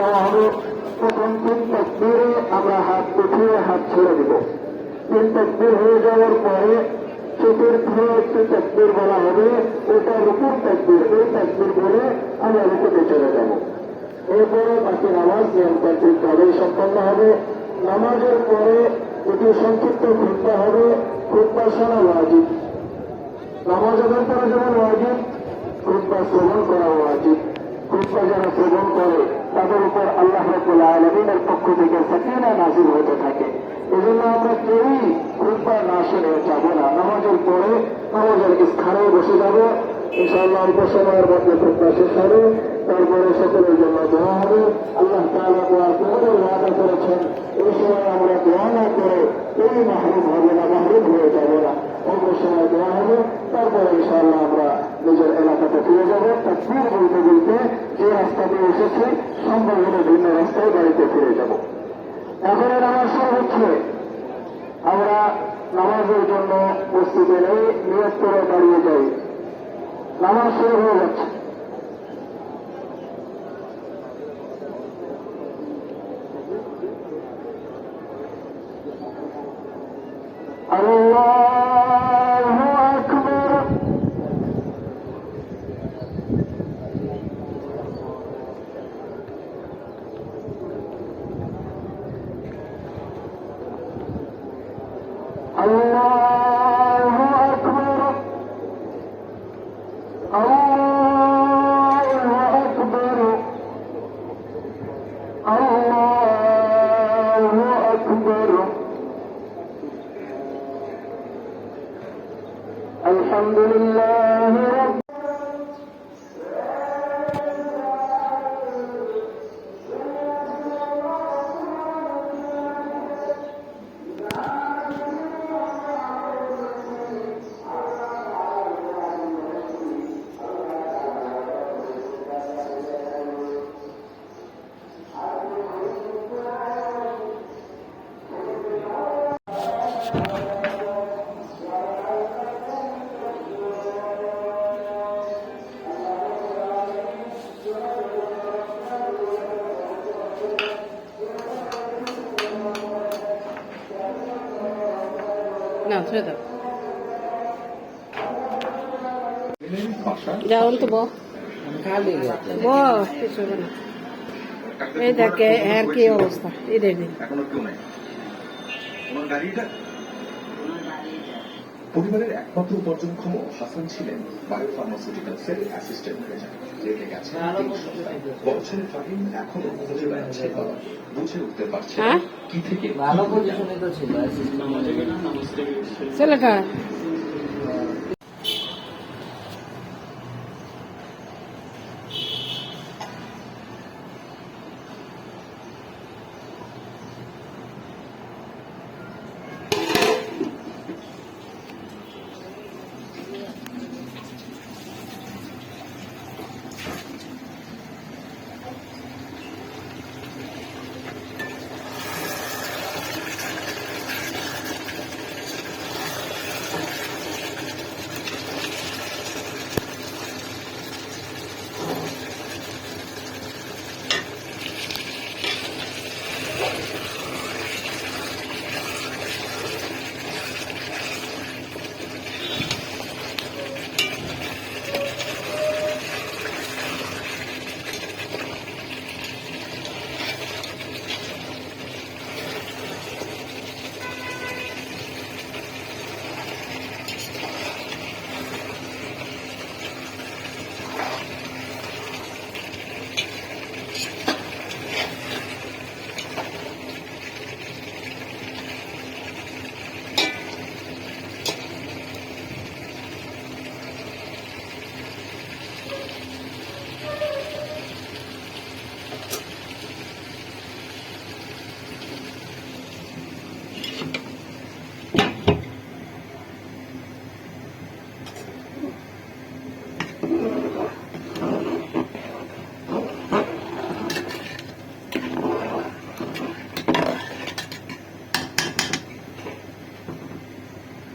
দেওয়া হবে প্রথম তিন তকবিরে আমরা হাত উঠিয়ে হাত ছেড়ে দেব। তিন তকবির হয়ে যাওয়ার পরে চতুর্থ একটি তকবির বলা হবে ওটা রুকুর তকবির, এই তকবির বলে আমরা রুকুতে চলে যাব। এরপরে বাকি নামাজ নিয়মতান্ত্রিকভাবেই সম্পন্ন হবে। নামাজের পরে এটি সংক্ষিপ্ত খুঁজতে হবে খুঁজবা শোনা ওয়াজিব। নামাজ আদায় করা যেমন ওয়াজিব খুঁজবা শ্রবণ করা ওয়াজিব। খুঁজবা যারা শ্রবণ করে তাদের উপর আল্লাহ রবুল আলমিনের পক্ষ থেকে সাকিনা নাজির হতে থাকে। এজন্য আমরা কেউই খুববার না শুনে যাব না। নামাজের পরে নামাজের স্থানে বসে যাব। ইনশাআল্লাহ অল্প সময়ের মধ্যে খুববার শেষ হবে। তারপরে সকলের জন্য দেওয়া হবে। আল্লাহ তাহলে আপনার করেছেন, এই সময় আমরা করে এই মাহরুম হবে না মাহরুম হয়ে যাব না অল্প সময় দেওয়া হবে তারপরে ইনশাআল্লাহ আমরা নিজের এলাকাতে ফিরে যাব। তাকবীর বলতে বলতে যে রাস্তা দিয়ে এসেছি সম্ভব হলে ভিন্ন রাস্তায় বাড়িতে ফিরে যাব। এখন এর আমার শুরু হচ্ছে আমরা নামাজের জন্য প্রস্তুতি নেই নিয়োগ করে দাঁড়িয়ে যাই। নামাজ শুরু হয়ে যাচ্ছে। ছেড়ে দাও। যাও তো বো এই দেখে এর কি অবস্থা? এই দেখেন পরিবারের একমাত্র উপার্জনক্ষম হাসান ছিলেন বায়োফার্মাসিউটিক্যালসের অ্যাসিস্ট্যান্ট ম্যানেজার গেছেন তিন বড় ফাহিম এখনও খুঁজে বেড়াচ্ছে বাবা। বুঝে উঠতে পারছে হ্যাঁ? কি থেকে ভালো পজিশনে তো ছিল ছেলেটা?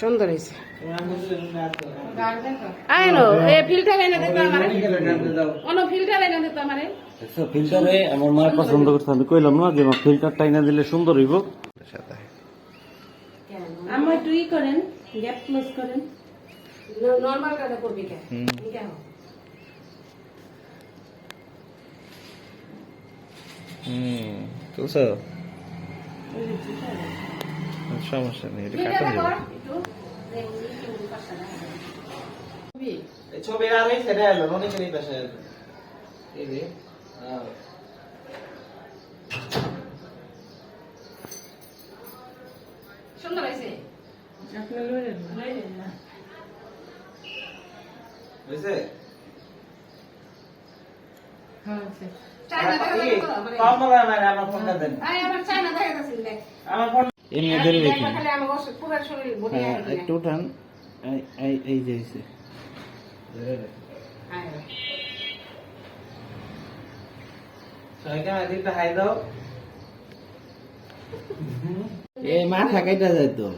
সুন্দর হয়েছে। আয় নো এ ফিল্টার এনে দিতে আমারে। অন্য ফিল্টার এনে দিতে আমারে। ফিল্টারে আমার মায়ের পছন্দ আমি কইলাম না যে আমার ফিল্টারটা এনে দিলে সুন্দর হইব। আমার একটু করেন গ্যাপ ক্লোজ করেন। নর্মাল কাটা করবি কে? কেন হুম তুলছো? সমস্যা নেই এটা কাটা যাবে। ছবি আর এই সেটা এলো অনেকের এই পাশে এলো। এই যে সুন্দর হয়েছে। বুঝছে চায়না দেখা এই, যাচ্ছে তো আমারে। মানে ফোনটা দেন। আমার ফোন এমনি ধরে রেখে খালি আমার বসে পুরো শরীর বডি হ্যাঁ একটু উঠান। এই- যে দাও। এই মাথা তো।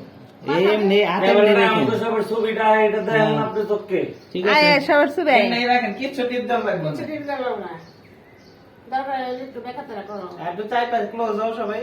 এমনি হাতে রেখে ছবিটা এটা আপনি চোখকে। ঠিক আছে। সবার এই রাখেন কিচ্ছু টিপ দেওয়া লাগবে না। ছুটির গেল না। দরকার একটু বেকাতেরা করো। একটু চাই পাঁচ ক্লোজ হও সবাই।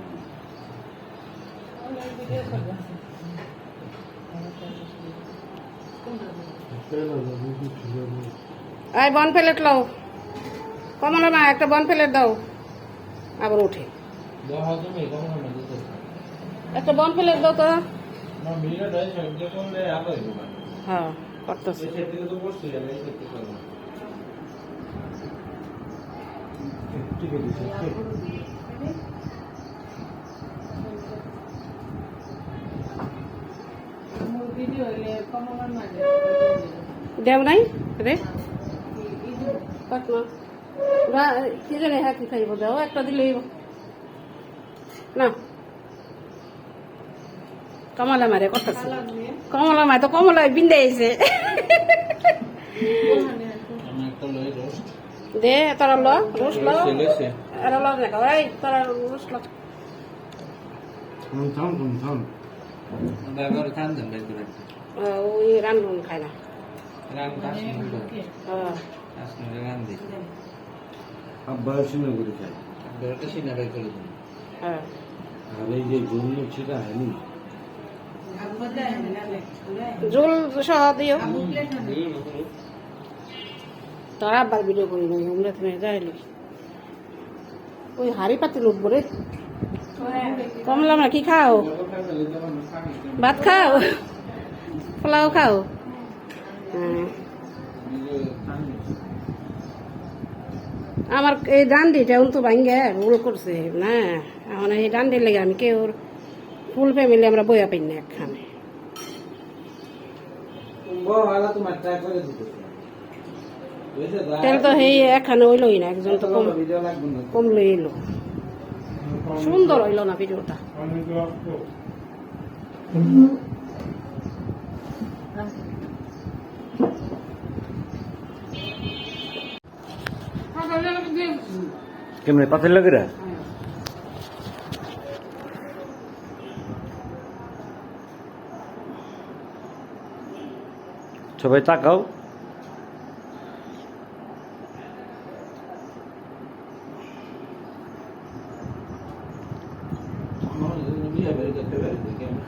এই বন প্লেট লও। কমলা মা, একটা বন প্লেট দাও। আবার উঠে একটা বন প্লেট দাও তো। হ্যাঁ করতেছি তো বসছি আমি এই করতে পারব দেও নাই? রে রা- কি জানি হ্যাঁ কি খাইব দাও একটা দিলেই না। কমলা মারে করতেছে কমলা মায় তো কমলা বিন্দে আইছে আমি একটা লই রোস্ট। দে তোরা ল রোস ল। আর ল না তোরা রোস ল। থাম থাম থাম খান দেন ভাই করে ওই রান্ধুন খায় না রান কাশ মুন্ড হ্যাঁ কাশ মুন্ড রান দি আব্বা করে খাই বেরোটা সিনা বাই করে দিন আর এই যে জন্য সেটা হয়নি জোল সহ দিও তোরা আবার ভিডিও করি আমরা তুমি যাইলি ওই হাড়ি পাতি লুটবো রে। কমলাম না কি খাও। ভাত খাও? পোলাও খাও? হ্যাঁ। আমার এই ডান্ডিটা তো ভাঙ্গে রোল করছে, না। আমার এই ডান্ডির লেগে আমি কেউ ফুল ফ্যামিলি আমরা বইয়া পাই না একখানে। তেল তো সেই একখানে হইলই না, একজন তো কম কম লইল সুন্দর হইল না ভিডিওটা। কেমনে পাতের লগেরা সবাই তাকাও করতে পারি কেমন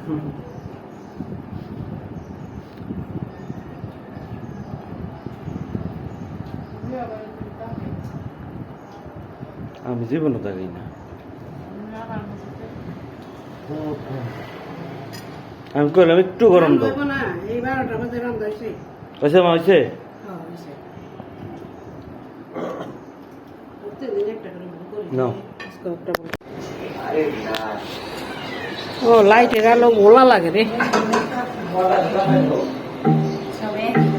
আমি জীবনে তাকাই না। আমি কইলাম একটু গরম দাও। না এই বারোটা বাজে রাম হয়েছে মা হয়েছে নাও। ও লাইটের আলো গোলা লাগে রে।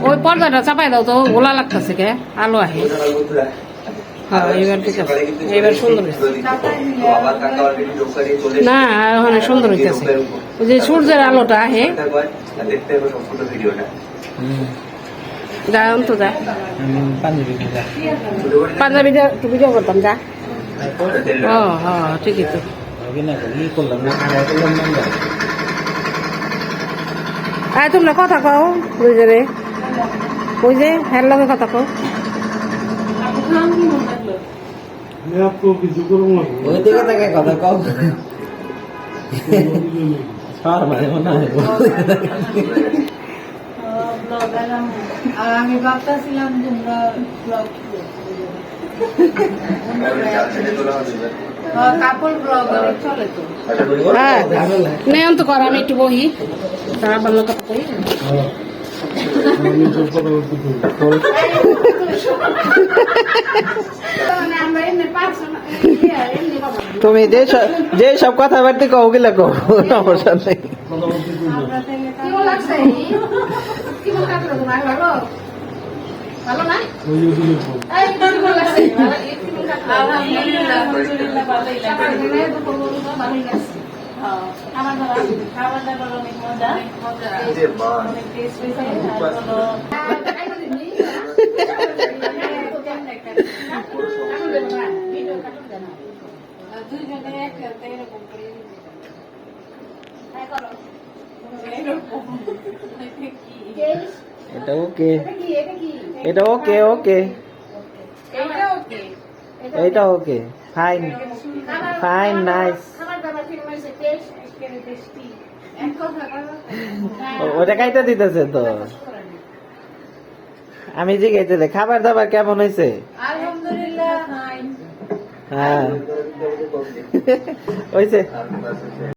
ওই পর্দাটা চাপাই দাও তো গোলা লাগতেছে কে, আলো আহে। হ্যাঁ এবার সুন্দর না সুন্দর হইতেছে। সূর্যের আলোটা আহে। যা, অন্ত যা। পাঞ্জাবি খোঁজা পাঞ্জাবি একটু ভিডিও করতাম, যা। ও হ্যাঁ ঠিকই তো। অভিনয় করি ই করলাম না আগে করলাম না আয় তোমরা কথা কও দুইজনে ওই যে হ্যার লগে কথা কও। ওই দিকে কথা কও মানে মনে হয় আর আমি ভাবতেছিলাম তোমরা ব্লগ তো। হ্যাঁ। নেন তো কর আমি একটু বহি। তারা ভালো কথা কই তুমি যে সব- যে সব কথাবার্তা কও গেলে কও। সমস্যা নেই। ভালো না আলহামদুলিল্লাহ। আলহামদুলিল্লাহ ভালোই লাগছে এরকম করে এটা ওকে এটা ওকে ওকে এইটা ওকে ফাইন ফাইন নাইস ওটা খাইতে দিতেছে তো। আমি জিজ্ঞেস খাবার দাবার কেমন হয়েছে হ্যাঁ। হয়েছে